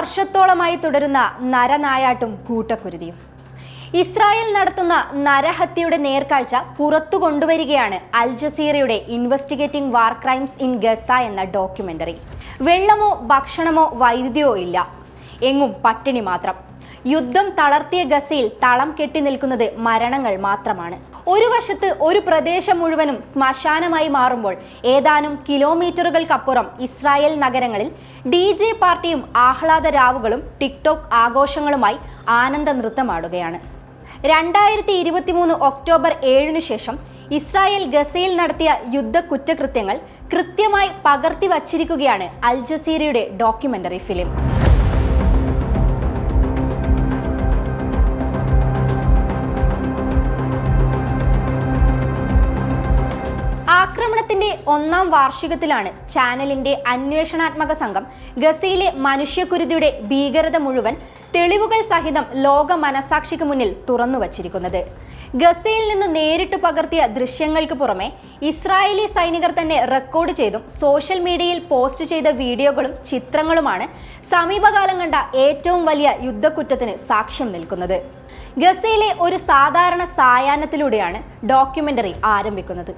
വർഷത്തോളമായി തുടരുന്ന നരനായാട്ടും കൂട്ടക്കുരുതിയും. ഇസ്രായേൽ നടത്തുന്ന നരഹത്യയുടെ നേർക്കാഴ്ച പുറത്തു കൊണ്ടുവരികയാണ് അൽ ജസീറയുടെ investigating war crimes in Gaza എന്ന ഡോക്യുമെന്ററി. വെള്ളമോ ഭക്ഷണമോ വൈദ്യുതിയോ ഇല്ല. എങ്ങും പട്ടിണി മാത്രം. യുദ്ധം തളർത്തിയ ഗസയിൽ തളം കെട്ടി നിൽക്കുന്നത് മരണങ്ങൾ മാത്രമാണ്. ഒരു വശത്ത് ഒരു പ്രദേശം മുഴുവനും ശ്മശാനമായി മാറുമ്പോൾ ഏതാനും കിലോമീറ്ററുകൾക്കപ്പുറം ഇസ്രായേൽ നഗരങ്ങളിൽ ഡി ജെ പാർട്ടിയും ആഹ്ലാദ രാവുകളും ടിക്ടോക്ക് ആഘോഷങ്ങളുമായി ആനന്ദ നൃത്തമാടുകയാണ് രണ്ടായിരത്തി ഇരുപത്തിമൂന്ന് ഒക്ടോബർ ഏഴിനു ശേഷം ഇസ്രായേൽ ഗസയിൽ നടത്തിയ യുദ്ധ കുറ്റകൃത്യങ്ങൾ കൃത്യമായി പകർത്തി വച്ചിരിക്കുകയാണ് അൽ ജസീറയുടെ ഡോക്യുമെന്ററി ഫിലിം. ഒന്നാം വാർഷികത്തിലാണ് ചാനലിന്റെ അന്വേഷണാത്മക സംഘം ഗസയിലെ മനുഷ്യക്കുരുതിയുടെ ഭീകരത മുഴുവൻ തെളിവുകൾ സഹിതം ലോക മനസാക്ഷിക്ക് മുന്നിൽ തുറന്നു വച്ചിരിക്കുന്നത് ഗസയിൽ നിന്ന് നേരിട്ട് പകർത്തിയ ദൃശ്യങ്ങൾക്ക് പുറമെ ഇസ്രായേലി സൈനികർ തന്നെ റെക്കോർഡ് ചെയ്തും സോഷ്യൽ മീഡിയയിൽ പോസ്റ്റ് ചെയ്ത വീഡിയോകളും ചിത്രങ്ങളുമാണ് സമീപകാലം കണ്ട ഏറ്റവും വലിയ യുദ്ധക്കുറ്റത്തിന് സാക്ഷ്യം നിൽക്കുന്നത്. ഗസയിലെ ഒരു സാധാരണ സായാഹ്നത്തിലൂടെയാണ് ഡോക്യുമെന്ററി ആരംഭിക്കുന്നത്.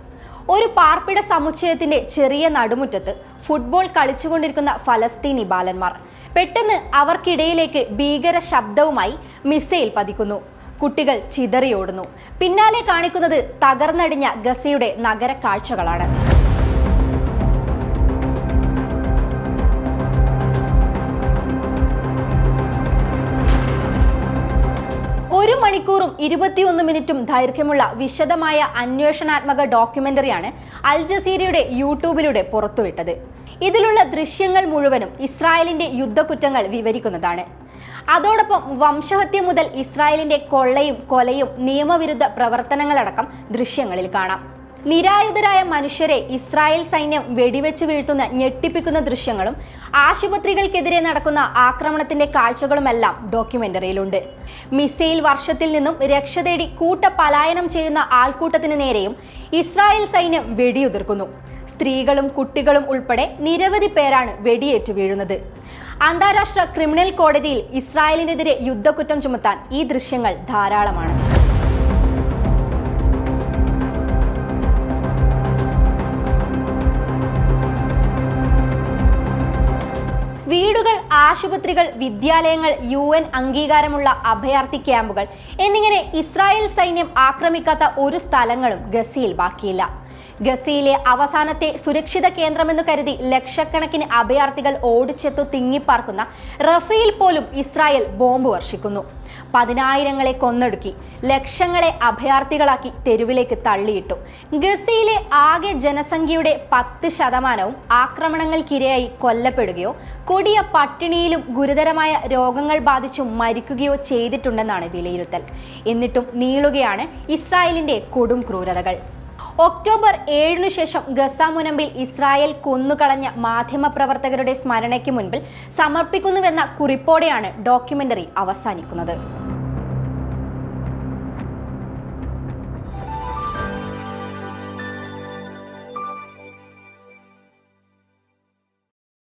ഒരു പാർപ്പിട സമുച്ചയത്തിന്റെ ചെറിയ നടുമുറ്റത്ത് ഫുട്ബോൾ കളിച്ചുകൊണ്ടിരിക്കുന്ന ഫലസ്തീനി ബാലന്മാർ പെട്ടെന്ന് അവർക്കിടയിലേക്ക് ഭീകര ശബ്ദവുമായി മിസൈൽ പതിക്കുന്നു. കുട്ടികൾ ചിതറിയോടുന്നു. പിന്നാലെ കാണിക്കുന്നത് തകർന്നടിഞ്ഞ ഗസയുടെ നഗര കാഴ്ചകളാണ് മണിക്കൂറും ഇരുപത്തിയൊന്ന് മിനിറ്റും ദൈർഘ്യമുള്ള വിശദമായ അന്വേഷണാത്മക ഡോക്യുമെന്ററിയാണ് അൽ ജസീരയുടെ യൂട്യൂബിലൂടെ പുറത്തുവിട്ടത്. ഇതിലുള്ള ദൃശ്യങ്ങൾ മുഴുവനും ഇസ്രായേലിന്റെ യുദ്ധക്കുറ്റങ്ങൾ വിവരിക്കുന്നതാണ്. അതോടൊപ്പം വംശഹത്യ മുതൽ ഇസ്രായേലിന്റെ കൊള്ളയും കൊലയും നിയമവിരുദ്ധ പ്രവർത്തനങ്ങളടക്കം ദൃശ്യങ്ങളിൽ കാണാം. നിരായുധരായ മനുഷ്യരെ ഇസ്രായേൽ സൈന്യം വെടിവെച്ച് വീഴ്ത്തുന്ന ഞെട്ടിപ്പിക്കുന്ന ദൃശ്യങ്ങളും ആശുപത്രികൾക്കെതിരെ നടക്കുന്ന ആക്രമണത്തിന്റെ കാഴ്ചകളുമെല്ലാം ഡോക്യുമെന്ററിയിലുണ്ട്. മിസൈൽ വർഷത്തിൽ നിന്നും രക്ഷ തേടി കൂട്ട പലായനം ചെയ്യുന്ന ആൾക്കൂട്ടത്തിന് നേരെയും ഇസ്രായേൽ സൈന്യം വെടിയുതിർക്കുന്നു. സ്ത്രീകളും കുട്ടികളും ഉൾപ്പെടെ നിരവധി പേരാണ് വെടിയേറ്റു വീഴുന്നത്. അന്താരാഷ്ട്ര ക്രിമിനൽ കോടതിയിൽ ഇസ്രായേലിനെതിരെ യുദ്ധക്കുറ്റം ചുമത്താൻ ഈ ദൃശ്യങ്ങൾ ധാരാളമാണ്. വീടുകൾ ആശുപത്രികൾ വിദ്യാലയങ്ങൾ യു എൻ അംഗീകാരമുള്ള അഭയാർത്ഥി ക്യാമ്പുകൾ എന്നിങ്ങനെ ഇസ്രായേൽ സൈന്യം ആക്രമിക്കാത്ത ഒരു സ്ഥലങ്ങളും ഗസയിൽ ബാക്കിയില്ല. ഗസയിലെ അവസാനത്തെ സുരക്ഷിത കേന്ദ്രമെന്ന് കരുതി ലക്ഷക്കണക്കിന് അഭയാർത്ഥികൾ ഓടിച്ചെത്തു തിങ്ങിപ്പാർക്കുന്ന റഫേൽ പോലും ഇസ്രായേൽ ബോംബ് വർഷിക്കുന്നു. പതിനായിരങ്ങളെ കൊന്നൊടുക്കി ലക്ഷങ്ങളെ അഭയാർത്ഥികളാക്കി തെരുവിലേക്ക് തള്ളിയിട്ടു. ഗസയിലെ ആകെ ജനസംഖ്യയുടെ പത്ത് ശതമാനവും ആക്രമണങ്ങൾക്കിരയായി കൊല്ലപ്പെടുകയോ കൊടിയ പട്ടിണിയിലും ഗുരുതരമായ രോഗങ്ങൾ ബാധിച്ചും മരിക്കുകയോ ചെയ്തിട്ടുണ്ടെന്നാണ് വിലയിരുത്തൽ. എന്നിട്ടും നീളുകയാണ് ഇസ്രായേലിന്റെ കൊടും ക്രൂരതകൾ. ഒക്ടോബർ ഏഴിനു ശേഷം ഗസ മുനമ്പിൽ ഇസ്രായേൽ കൊന്നുകളഞ്ഞ മാധ്യമപ്രവർത്തകരുടെ സ്മരണയ്ക്ക് മുൻപിൽ സമർപ്പിക്കുന്നുവെന്ന കുറിപ്പോടെയാണ് ഡോക്യുമെന്ററി അവസാനിക്കുന്നത്.